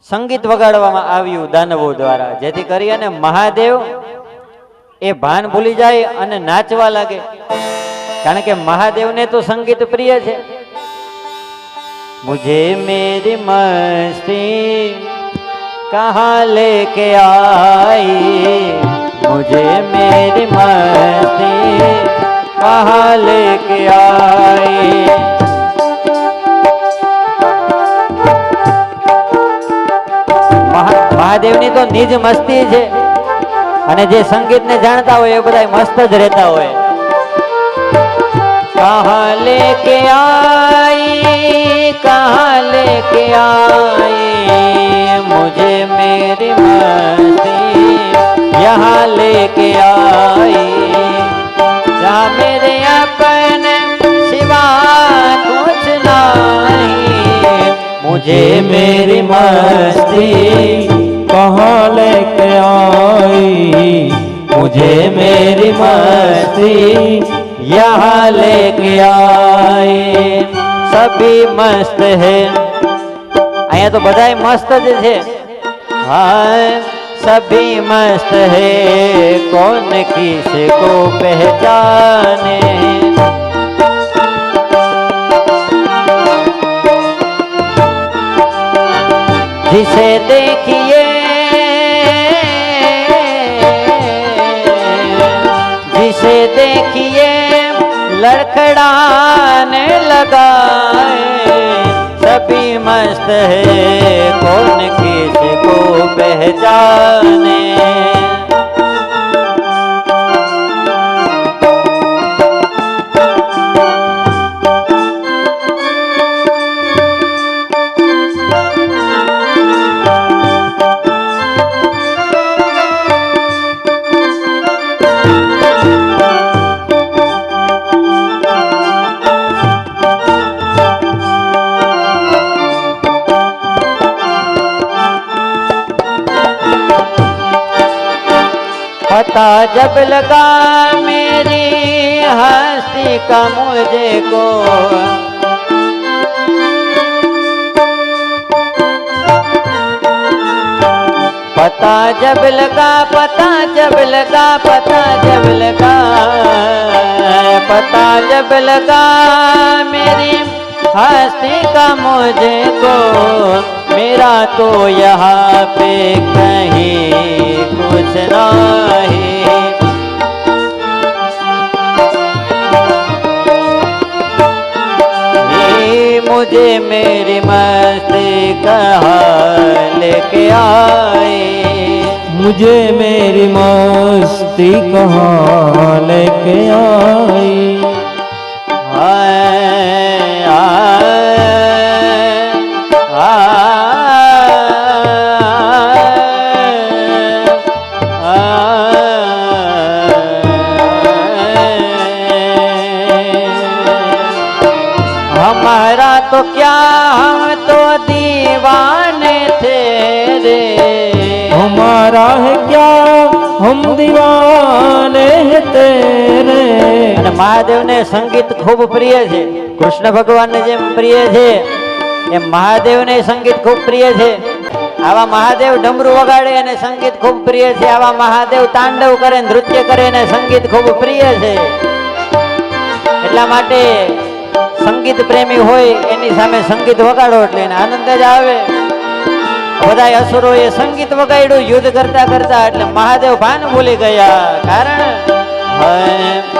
સંગીત વગાડવામાં આવ્યું દાનવો દ્વારા જેથી કરી અને મહાદેવ એ ભાન ભૂલી જાય અને નાચવા લાગે કારણ કે મહાદેવને તો સંગીત પ્રિય છે મુજે મેરી મસ્તી કહા લે કે આઈ મુજે મેરી મસ્તી કહા લે લેકે આઈ आ देवनी तो নিজ मस्ती छे અને જે સંગીત ને જાણતા હોય એ બરાય મસ્ત જ રહેતા હોય કહ લે કે આઈ કહ લે કે આઈ મુજે મેરી મસ્તી યહા લે કે આઈ જા મેરે અપને શવાતું નહી મુજે મેરી મસ્તી मुझे मेरी मस्ती यहाँ ले आए सभी मस्त है अः तो बताए मस्त जैसे हाँ सभी मस्त है कौन को पहचाने जिसे देखिए उसे देखिए लड़खड़ाने लगा सभी मस्त है कौन किसको पहचाने पता जब लगा मेरी हंसी का मुझे को पता जब लगा पता जब लगा पता जब लगा पता जब लगा मेरी हंसी का मुझे को मेरा तो यहाँ पे कहीं कुछ ना जे मेरी मस्ती कहा लेके आए मुझे मेरी मस्ती कहा लेके आए રાહ ક્યાં હમ દીવાને તેરે અને મહાદેવને સંગીત ખૂબ પ્રિય છે કૃષ્ણ ભગવાનને જેમ પ્રિય છે એમ મહાદેવને સંગીત ખૂબ પ્રિય છે આવા મહાદેવ ડમરું વગાડે અને સંગીત ખૂબ પ્રિય છે આવા મહાદેવ તાંડવ કરે નૃત્ય કરે અને સંગીત ખૂબ પ્રિય છે એટલા માટે સંગીત પ્રેમી હોય એની સામે સંગીત વગાડો એટલે એને આનંદ જ આવે બધાય અસરો એ સંગીત વગાડ્યું યુદ્ધ કરતા કરતા એટલે મહાદેવ ભાન ભૂલી ગયા કારણ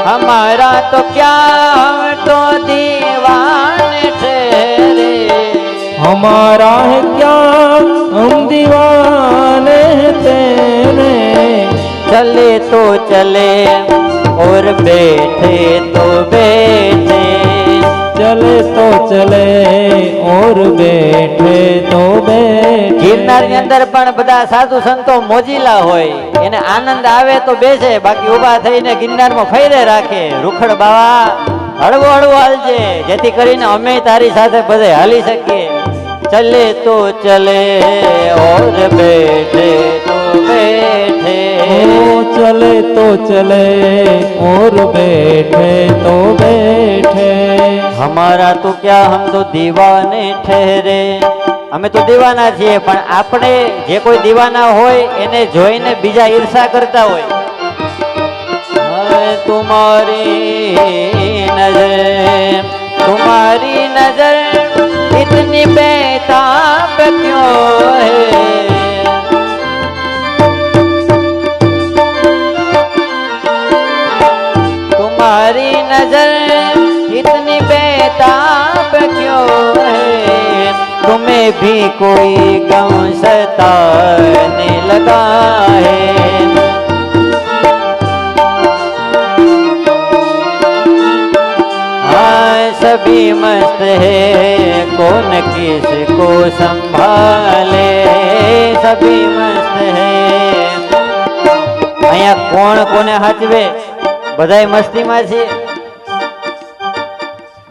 હમારા તો ક્યાં તો دیવાને છે રે હમારા ક્યાં ઓમ દિવાને તેને ચલે તો ચાલે ઓર બેઠે તો બેચે ચલે તો ચાલે ઓર બેઠે તો બેચે ગિરનાર ની અંદર પણ બધા સાધુ સંતો મોજીલા હોય એને આનંદ આવે તો બેસે બાકી ઉભા થઈને ગિરનાર માં ફેરે રાખે રૂખડ બાવા હળવો હળવો હાલજે જેથી કરીને અમે તારી સાથે બધે હાલી શકીએ ચલે તો ચલે ઓર બેઠે તો બેઠે ચલે તો ચલે ઓર બેઠે તો બેઠે હમારા તો ક્યાં હમ તો દીવાને ઠેરે અમે તો દીવાના છીએ પણ આપણે જે કોઈ દીવાના હોય એને જોઈને બીજા ઈર્ષા કરતા હોય તુમારી નજર તુમારી નજર ઇતની બેતાબ ક્યો भी कोई गम सताने लगा है सभी मस्त है कौन किसको संभाले सभी मस्त है અહીંયા કોણ કોને હાચવે બધાય મસ્તીમાં છે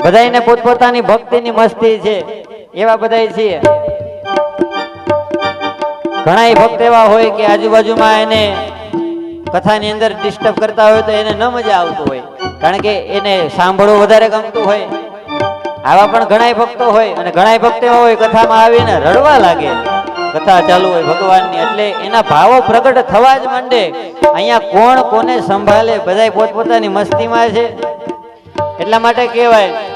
બધાયને પોતપોતાની ભક્તિની મસ્તી છે એવા બધા છીએ ઘણા ભક્ત એવા હોય કે આજુબાજુમાં એને કથાની અંદર ડિસ્ટર્બ કરતા હોય તો એને ન મજા આવતું હોય કારણ કે એને સાંભળવું વધારે ગમતું હોય આવા પણ ઘણા ભક્તો હોય અને ઘણા ભક્તો હોય કથામાં આવીને રડવા લાગે કથા ચાલુ હોય ભગવાનની એટલે એના ભાવો પ્રગટ થવા જ માંડે અહીંયા કોણ કોને સંભાળે બધા પોતપોતાની મસ્તીમાં છે એટલા માટે કહેવાય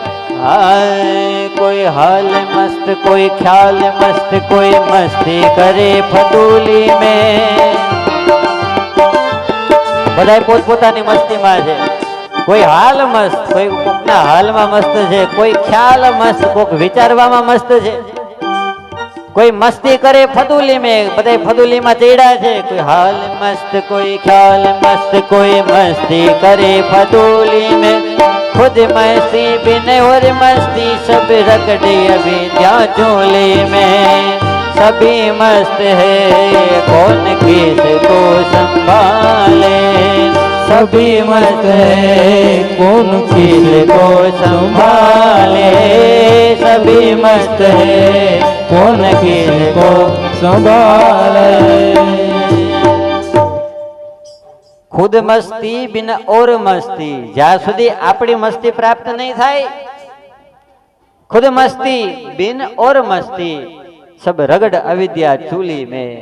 हाय कोई हाल मस्त कोई ख्याल मस्त कोई मस्ती करे फटूली में બધા પોતપોતાની મસ્તીમાં છે કોઈ હાલ મસ્ત કોઈ કોકના હાલમાં મસ્ત છે કોઈ ખ્યાલ મસ્ત કોક વિચારવામાં મસ્ત છે કોઈ મસ્તી કરે ફતુલી મેં બધા ફતુલીમાં ચેડા છે કોઈ હાલ મસ્ત કોઈ ખ્યાલ મસ્ત કોઈ મસ્તી કરે ફતુલી મેં खुद मस्ती बिन और मस्ती सब अभी अविद्या झोले में सभी मस्त है कौन किस को संभाले सभी मस्त है कौन किस को संभाले सभी मस्त है कौन किस को संभाले ખુદ મસ્તી બિન ઓર મસ્તી જ્યાં સુધી આપણી મસ્તી પ્રાપ્ત નહીં થાય ખુદ મસ્તી બિન ઓર મસ્તી સબ રગડ અવિદ્યા ચૂલી મેં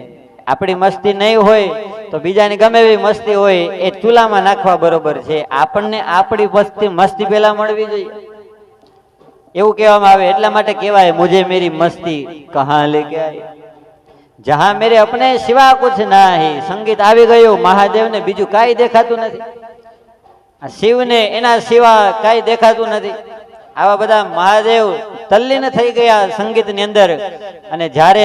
આપણી મસ્તી નહીં હોય તો બીજાની ગમે એવી મસ્તી હોય એ ચૂલામાં નાખવા બરોબર છે આપણને આપણી મસ્તી મસ્તી પેલા મળવી જોઈએ એવું કહેવામાં આવે એટલા માટે કહેવાય મુજે મેરી મસ્તી કહા લે ગયા જહા મેરે અપને સિવા કુછ નાહી સંગીત આવી ગયું મહાદેવને બીજું કાંઈ દેખાતું નથી આ શિવને એના સિવા કાંઈ દેખાતું નથી આવા બધા મહાદેવ તલ્લીન થઈ ગયા સંગીતની અંદર અને જ્યારે